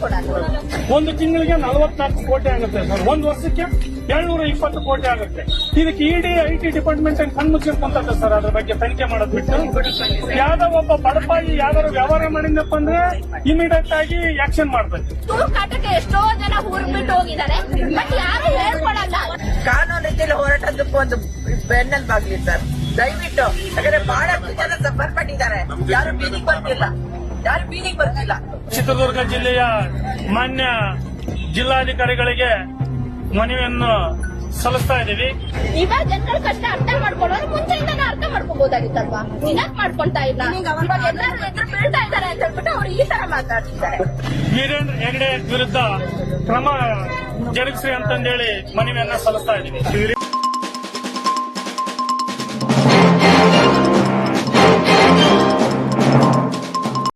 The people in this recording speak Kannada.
ಕೊಡಲ್ಲ ಒಂದು ತಿಂಗಳಿಗೆ ನಲವತ್ನಾಲ್ಕು ಕೋಟಿ ಆಗುತ್ತೆ ಸರ್. ಒಂದು ವರ್ಷಕ್ಕೆ ಏಳ್ನೂರ ಇಪ್ಪತ್ತು ಕೋಟಿ ಆಗುತ್ತೆ. ಇದಕ್ಕೆ ಇಡಿ ಐ ಟಿ ಡಿಪಾರ್ಟ್ಮೆಂಟ್ ಕಣ್ಣು ಮುಚ್ಚಿರ್ಕೊಂತ ಸರ್ ಅದ್ರ ಬಗ್ಗೆ ತನಿಖೆ ಮಾಡೋದ್ ಬಿಟ್ಟು. ಯಾವ್ದೋ ಒಬ್ಬ ಬಡಪಾಯಿ ಯಾವ್ದಾರು ವ್ಯವಹಾರ ಮಾಡಿದ್ನಪ್ಪ ಅಂದ್ರೆ ಇಮಿಡಿಯೇಟ್ ಆಗಿ ಆಕ್ಷನ್ ಮಾಡ್ಬೇಕು. ತೂಕಾಟಕ್ಕೆ ಕಾಟಕ್ಕೆ ಎಷ್ಟೋ ಜನ ಊರ್ಬಿಟ್ಟು ಹೋಗಿದ್ದಾರೆ. ಬಟ್ ಯಾರು ಹೇಳ್ಕೊಡಲ್ಲ. ಕಾನೂನು ರೀತಿಯಲ್ಲಿ ಹೋರಾಟದಕ್ಕೂ ಒಂದು ಬೆನ್ನಲ್ ಬಾಗ್ಲಿ ಸರ್. ದಯವಿಟ್ಟು ಯಾಕಂದ್ರೆ ಬಹಳಷ್ಟು ಜನ ಸಫರ್ ಪಟ್ಟಿದ್ದಾರೆ. ಯಾರು ಬೀದಿಗೆ ಬರ್ತಿಲ್ಲ. ಯಾರು ಬೀದಿಗೆ ಬರ್ತಿಲ್ಲ. ಚಿತ್ರದುರ್ಗ ಜಿಲ್ಲೆಯ ಮಾನ್ಯ ಜಿಲ್ಲಾಧಿಕಾರಿಗಳಿಗೆ ಮನವಿಯನ್ನು ಸಲ್ಲಿಸ್ತಾ ಇದೀವಿ ಇವಾಗ ಜನಗಳ ಕಷ್ಟ ಅರ್ಥ ಮಾಡ್ಕೊಳ್ಳೋರು ಮುಂಚೆಯಿಂದ ಅರ್ಥ ಮಾಡ್ಕೋಬಹುದಾಗಿತ್ತಲ್ವಾ ಇನ್ನಾಕ್ ಮಾಡ್ಕೊಂತಾ ಇಲ್ಲ? ಇವಾಗ ಎಲ್ಲರೂ ಎದುರು ಬೀಳ್ತಾ ಇದ್ದಾರೆ ಅಂತ ಹೇಳ್ಬಿಟ್ಟು ಅವ್ರು ಈ ತರ ಮಾತಾಡ್ತಿದ್ದಾರೆ. ವೀರೇಂದ್ರ ಹೆಗಡೆ ವಿರುದ್ಧ ಕ್ರಮ ಜರುಗಿಸ್ರಿ ಅಂತಂದೇಳಿ ಮನವಿಯನ್ನ ಸಲ್ಲಿಸ್ತಾ ಇದ್ದೀವಿ.